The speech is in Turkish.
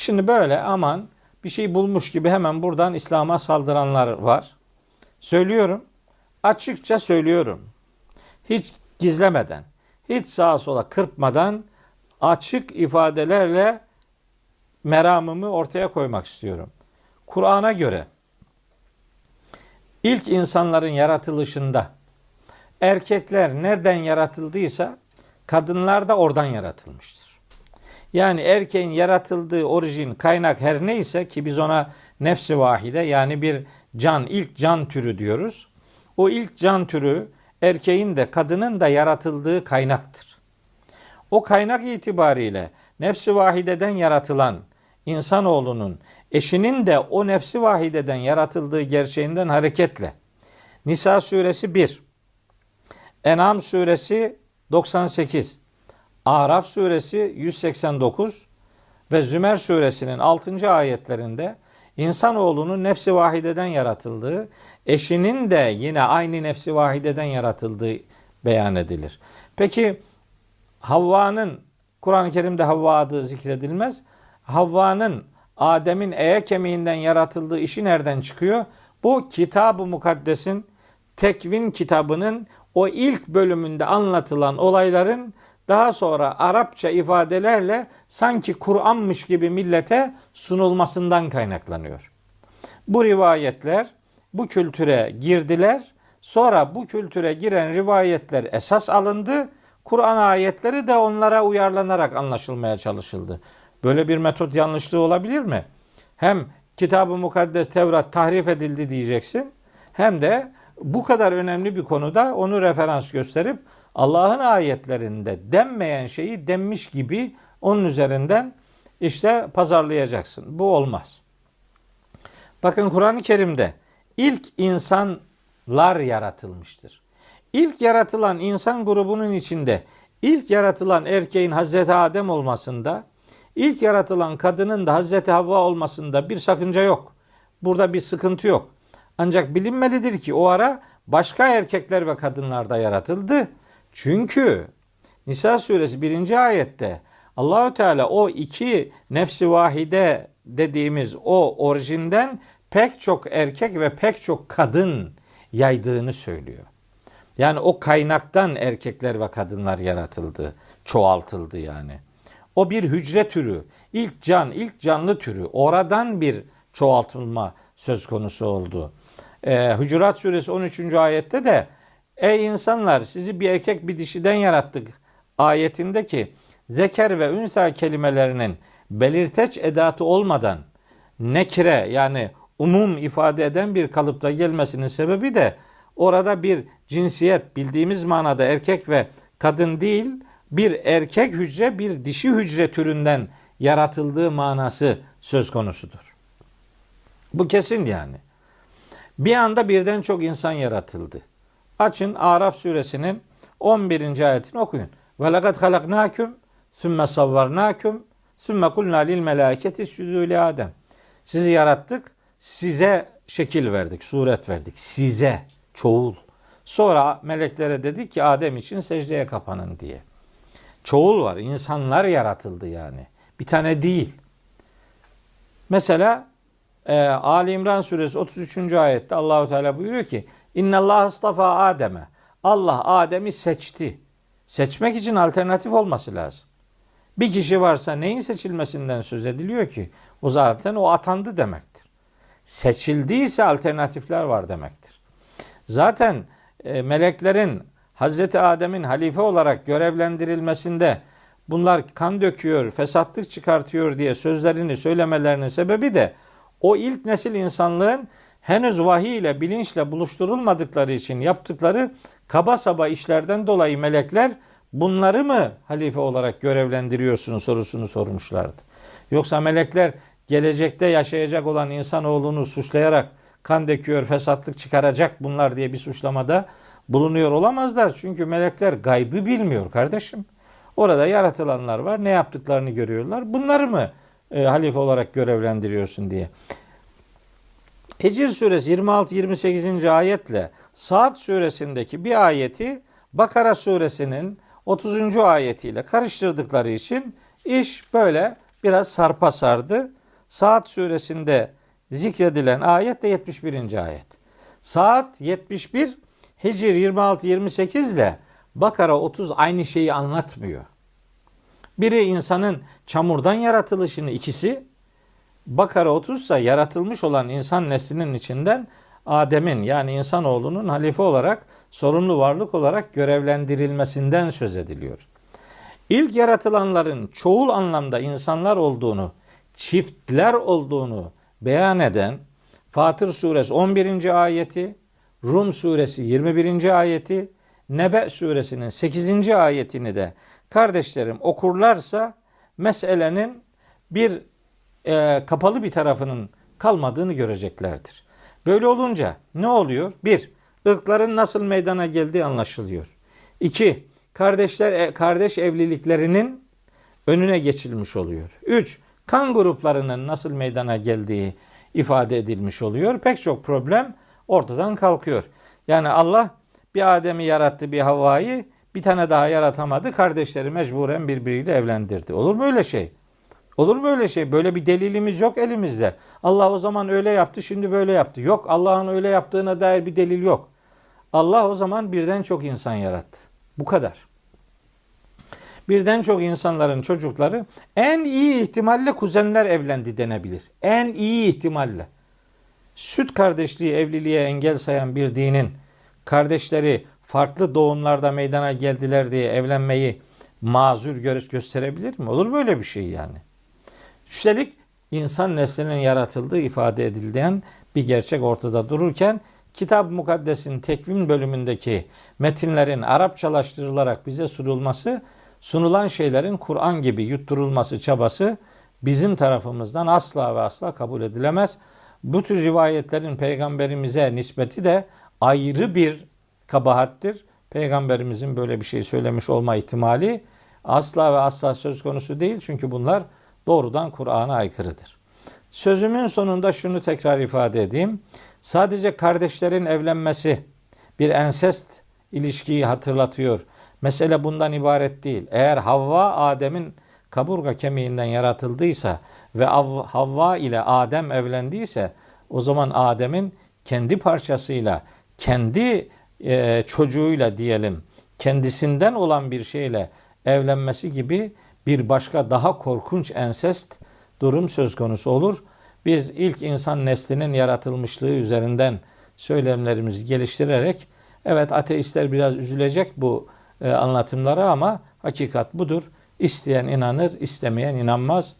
Şimdi böyle aman bir şey bulmuş gibi hemen buradan İslam'a saldıranlar var. Söylüyorum. Açıkça söylüyorum. Hiç gizlemeden, hiç sağa sola kırpmadan açık ifadelerle meramımı ortaya koymak istiyorum. Kur'an'a göre ilk insanların yaratılışında erkekler nereden yaratıldıysa kadınlar da oradan yaratılmıştır. Yani erkeğin yaratıldığı orijin, kaynak her neyse ki biz ona nefsi vahide yani bir can, ilk can türü diyoruz. O ilk can türü erkeğin de kadının da yaratıldığı kaynaktır. O kaynak itibariyle nefsi vahideden yaratılan insanoğlunun eşinin de o nefsi vahideden yaratıldığı gerçeğinden hareketle Nisa suresi 1, En'am suresi 98, Araf suresi 189 ve Zümer suresinin 6. ayetlerinde insanoğlunun nefsi vahideden yaratıldığı, eşinin de yine aynı nefsi vahideden yaratıldığı beyan edilir. Peki Havva'nın Kur'an-ı Kerim'de Havva adı zikredilmez. Havva'nın Adem'in eye kemiğinden yaratıldığı işi nereden çıkıyor? Bu kitab-ı mukaddesin tekvin kitabının o ilk bölümünde anlatılan olayların daha sonra Arapça ifadelerle sanki Kur'anmış gibi millete sunulmasından kaynaklanıyor. Bu rivayetler bu kültüre girdiler. Sonra bu kültüre giren rivayetler esas alındı. Kur'an ayetleri de onlara uyarlanarak anlaşılmaya çalışıldı. Böyle bir metot yanlışlığı olabilir mi? Hem Kitab-ı Mukaddes Tevrat tahrif edildi diyeceksin. Hem de bu kadar önemli bir konuda onu referans gösterip Allah'ın ayetlerinde denmeyen şeyi denmiş gibi onun üzerinden işte pazarlayacaksın. Bu olmaz. Bakın Kur'an-ı Kerim'de ilk insanlar yaratılmıştır. İlk yaratılan insan grubunun içinde ilk yaratılan erkeğin Hazreti Adem olmasında, ilk yaratılan kadının da Hazreti Havva olmasında bir sakınca yok. Burada bir sıkıntı yok. Ancak bilinmelidir ki o ara başka erkekler ve kadınlar da yaratıldı. Çünkü Nisa suresi 1. ayette Allahü Teala o iki nefsi vahide dediğimiz o orijinden pek çok erkek ve pek çok kadın yaydığını söylüyor. Yani o kaynaktan erkekler ve kadınlar yaratıldı, çoğaltıldı yani. O bir hücre türü, ilk can, ilk canlı türü. Oradan bir çoğaltılma söz konusu oldu. Ee, Hucurat suresi 13. ayette de Ey insanlar sizi bir erkek bir dişiden yarattık ayetindeki zeker ve ünsa kelimelerinin belirteç edatı olmadan nekire yani umum ifade eden bir kalıpta gelmesinin sebebi de orada bir cinsiyet bildiğimiz manada erkek ve kadın değil bir erkek hücre bir dişi hücre türünden yaratıldığı manası söz konusudur. Bu kesin yani. Bir anda birden çok insan yaratıldı. Açın Araf suresinin 11. ayetini okuyun. Ve lekad halaknakum sümme savvarnakum sümme kulna lil melâketi südû Adem. Sizi yarattık, size şekil verdik, suret verdik. Size, çoğul. Sonra meleklere dedik ki Adem için secdeye kapanın diye. Çoğul var, insanlar yaratıldı yani. Bir tane değil. Mesela e, Ali İmran suresi 33. ayette Allahu Teala buyuruyor ki İnna Allah istafa Adem'e. Allah Adem'i seçti. Seçmek için alternatif olması lazım. Bir kişi varsa neyin seçilmesinden söz ediliyor ki? O zaten o atandı demektir. Seçildiyse alternatifler var demektir. Zaten e, meleklerin Hazreti Adem'in halife olarak görevlendirilmesinde bunlar kan döküyor, fesatlık çıkartıyor diye sözlerini söylemelerinin sebebi de o ilk nesil insanlığın henüz vahiy ile bilinçle buluşturulmadıkları için yaptıkları kaba saba işlerden dolayı melekler bunları mı halife olarak görevlendiriyorsun sorusunu sormuşlardı. Yoksa melekler gelecekte yaşayacak olan insanoğlunu suçlayarak kan döküyor, fesatlık çıkaracak bunlar diye bir suçlamada bulunuyor olamazlar. Çünkü melekler gaybı bilmiyor kardeşim. Orada yaratılanlar var. Ne yaptıklarını görüyorlar. Bunları mı e, halife olarak görevlendiriyorsun diye. Hicr suresi 26-28. ayetle Saat suresindeki bir ayeti Bakara suresinin 30. ayetiyle karıştırdıkları için iş böyle biraz sarpa sardı. Saat suresinde zikredilen ayet de 71. ayet. Saat 71 Hicr 26-28 ile Bakara 30 aynı şeyi anlatmıyor. Biri insanın çamurdan yaratılışını, ikisi Bakara 30 ise yaratılmış olan insan neslinin içinden Adem'in yani insanoğlunun halife olarak, sorumlu varlık olarak görevlendirilmesinden söz ediliyor. İlk yaratılanların çoğul anlamda insanlar olduğunu, çiftler olduğunu beyan eden Fatır suresi 11. ayeti, Rum suresi 21. ayeti, Nebe suresinin 8. ayetini de kardeşlerim okurlarsa meselenin bir e, kapalı bir tarafının kalmadığını göreceklerdir. Böyle olunca ne oluyor? Bir, ırkların nasıl meydana geldiği anlaşılıyor. İki, kardeşler e, kardeş evliliklerinin önüne geçilmiş oluyor. Üç, kan gruplarının nasıl meydana geldiği ifade edilmiş oluyor. Pek çok problem ortadan kalkıyor. Yani Allah bir Adem'i yarattı, bir Havva'yı bir tane daha yaratamadı. Kardeşleri mecburen birbiriyle evlendirdi. Olur mu öyle şey? Olur mu öyle şey? Böyle bir delilimiz yok elimizde. Allah o zaman öyle yaptı, şimdi böyle yaptı. Yok, Allah'ın öyle yaptığına dair bir delil yok. Allah o zaman birden çok insan yarattı. Bu kadar. Birden çok insanların çocukları en iyi ihtimalle kuzenler evlendi denebilir. En iyi ihtimalle. Süt kardeşliği evliliğe engel sayan bir dinin kardeşleri farklı doğumlarda meydana geldiler diye evlenmeyi mazur görüş gösterebilir mi? Olur böyle bir şey yani. Üstelik insan neslinin yaratıldığı ifade edilen bir gerçek ortada dururken Kitab-ı Mukaddes'in tekvim bölümündeki metinlerin Arapçalaştırılarak bize sunulması, sunulan şeylerin Kur'an gibi yutturulması çabası bizim tarafımızdan asla ve asla kabul edilemez. Bu tür rivayetlerin peygamberimize nispeti de ayrı bir kabahattir. Peygamberimizin böyle bir şey söylemiş olma ihtimali asla ve asla söz konusu değil. Çünkü bunlar doğrudan Kur'an'a aykırıdır. Sözümün sonunda şunu tekrar ifade edeyim. Sadece kardeşlerin evlenmesi bir ensest ilişkiyi hatırlatıyor. Mesele bundan ibaret değil. Eğer Havva Adem'in kaburga kemiğinden yaratıldıysa ve Havva ile Adem evlendiyse o zaman Adem'in kendi parçasıyla, kendi e, çocuğuyla diyelim, kendisinden olan bir şeyle evlenmesi gibi bir başka daha korkunç ensest durum söz konusu olur. Biz ilk insan neslinin yaratılmışlığı üzerinden söylemlerimizi geliştirerek evet ateistler biraz üzülecek bu e, anlatımlara ama hakikat budur. İsteyen inanır, istemeyen inanmaz.